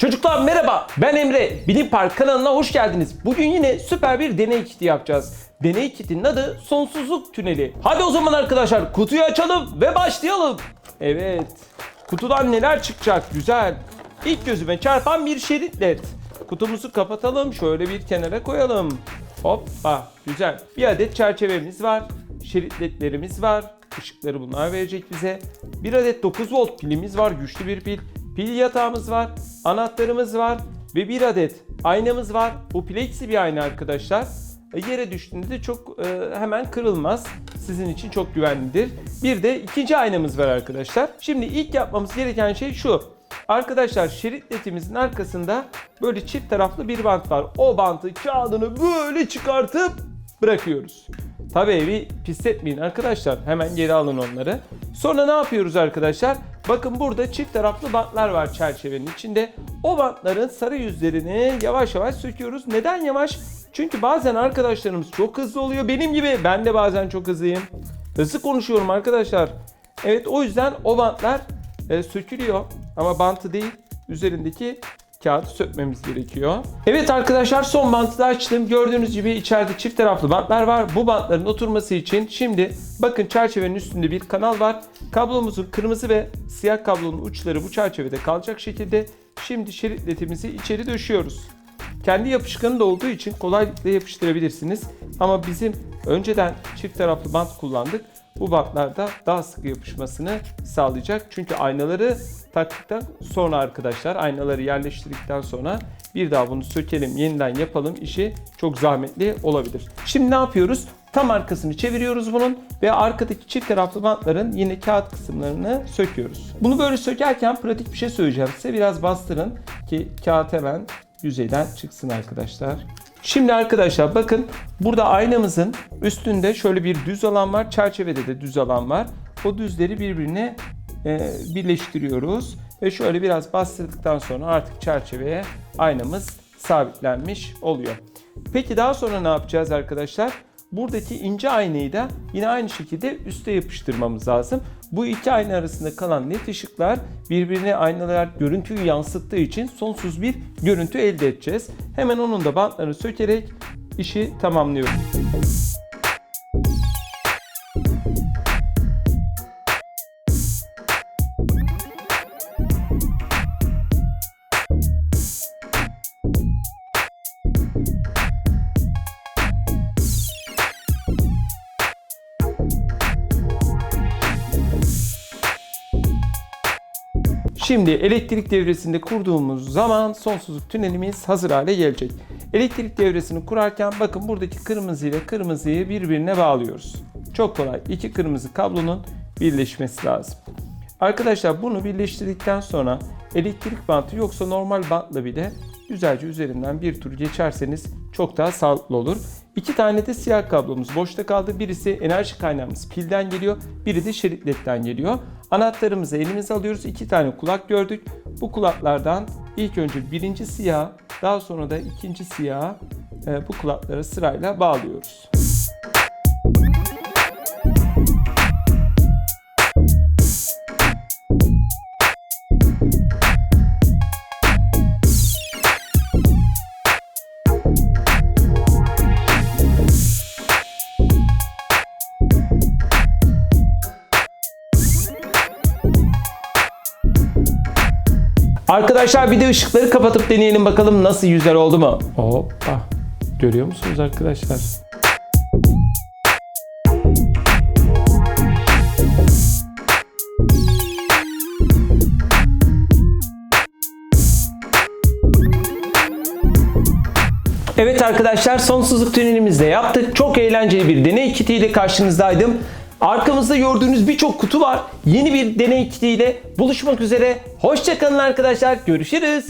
Çocuklar merhaba ben Emre. Bilim Park kanalına hoş geldiniz. Bugün yine süper bir deney kiti yapacağız. Deney kitinin adı sonsuzluk tüneli. Hadi o zaman arkadaşlar kutuyu açalım ve başlayalım. Evet. Kutudan neler çıkacak? Güzel. İlk gözüme çarpan bir şerit led. Kutumuzu kapatalım. Şöyle bir kenara koyalım. Hoppa. Güzel. Bir adet çerçevemiz var. Şerit ledlerimiz var. Işıkları bunlar verecek bize. Bir adet 9 volt pilimiz var. Güçlü bir pil. Pil yatağımız var. Anahtarımız var. Ve bir adet aynamız var. Bu plexi bir ayna arkadaşlar. E, Yere düştüğünde de çok e, hemen kırılmaz. Sizin için çok güvenlidir. Bir de ikinci aynamız var arkadaşlar. Şimdi ilk yapmamız gereken şey şu. Arkadaşlar şerit ledimizin arkasında böyle çift taraflı bir bant var. O bantı kağıdını böyle çıkartıp bırakıyoruz. Tabii evi pisletmeyin arkadaşlar. Hemen geri alın onları. Sonra ne yapıyoruz arkadaşlar? Bakın burada çift taraflı bantlar var çerçevenin içinde. O bantların sarı yüzlerini yavaş yavaş söküyoruz. Neden yavaş? Çünkü bazen arkadaşlarımız çok hızlı oluyor. Benim gibi ben de bazen çok hızlıyım. Hızlı konuşuyorum arkadaşlar. Evet o yüzden o bantlar e, sökülüyor. Ama bantı değil üzerindeki kağıdı sökmemiz gerekiyor. Evet arkadaşlar son bantı da açtım. Gördüğünüz gibi içeride çift taraflı bantlar var. Bu bantların oturması için şimdi bakın çerçevenin üstünde bir kanal var. Kablomuzun kırmızı ve siyah kablonun uçları bu çerçevede kalacak şekilde şimdi şerit ledimizi içeri döşüyoruz. Kendi yapışkanı da olduğu için kolaylıkla yapıştırabilirsiniz. Ama bizim önceden çift taraflı bant kullandık. Bu bantlarda daha sıkı yapışmasını sağlayacak. Çünkü aynaları taktıktan sonra arkadaşlar aynaları yerleştirdikten sonra bir daha bunu sökelim yeniden yapalım işi çok zahmetli olabilir. Şimdi ne yapıyoruz? Tam arkasını çeviriyoruz bunun ve arkadaki çift taraflı bantların yine kağıt kısımlarını söküyoruz. Bunu böyle sökerken pratik bir şey söyleyeceğim size. Biraz bastırın ki kağıt hemen yüzeyden çıksın arkadaşlar. Şimdi arkadaşlar bakın burada aynamızın üstünde şöyle bir düz alan var. Çerçevede de düz alan var. O düzleri birbirine e, birleştiriyoruz. Ve şöyle biraz bastırdıktan sonra artık çerçeveye aynamız sabitlenmiş oluyor. Peki daha sonra ne yapacağız arkadaşlar? Buradaki ince aynayı da yine aynı şekilde üste yapıştırmamız lazım. Bu iki ayna arasında kalan net ışıklar birbirine aynalar görüntüyü yansıttığı için sonsuz bir görüntü elde edeceğiz. Hemen onun da bantlarını sökerek işi tamamlıyoruz. Şimdi elektrik devresinde kurduğumuz zaman sonsuzluk tünelimiz hazır hale gelecek. Elektrik devresini kurarken bakın buradaki kırmızı ile kırmızıyı birbirine bağlıyoruz. Çok kolay. İki kırmızı kablonun birleşmesi lazım. Arkadaşlar bunu birleştirdikten sonra elektrik bantı yoksa normal bantla bile güzelce üzerinden bir tur geçerseniz çok daha sağlıklı olur. İki tane de siyah kablomuz boşta kaldı. Birisi enerji kaynağımız pilden geliyor. Biri de şerit ledden geliyor. Anahtarımızı elimize alıyoruz. İki tane kulak gördük. Bu kulaklardan ilk önce birinci siyah daha sonra da ikinci siyah e, bu kulaklara sırayla bağlıyoruz. Arkadaşlar bir de ışıkları kapatıp deneyelim bakalım nasıl yüzer oldu mu? Hoppa. Görüyor musunuz arkadaşlar? Evet arkadaşlar sonsuzluk tünelimizde yaptık. Çok eğlenceli bir deney kitiyle karşınızdaydım. Arkamızda gördüğünüz birçok kutu var. Yeni bir deney kitiyle buluşmak üzere. Hoşçakalın arkadaşlar. Görüşürüz.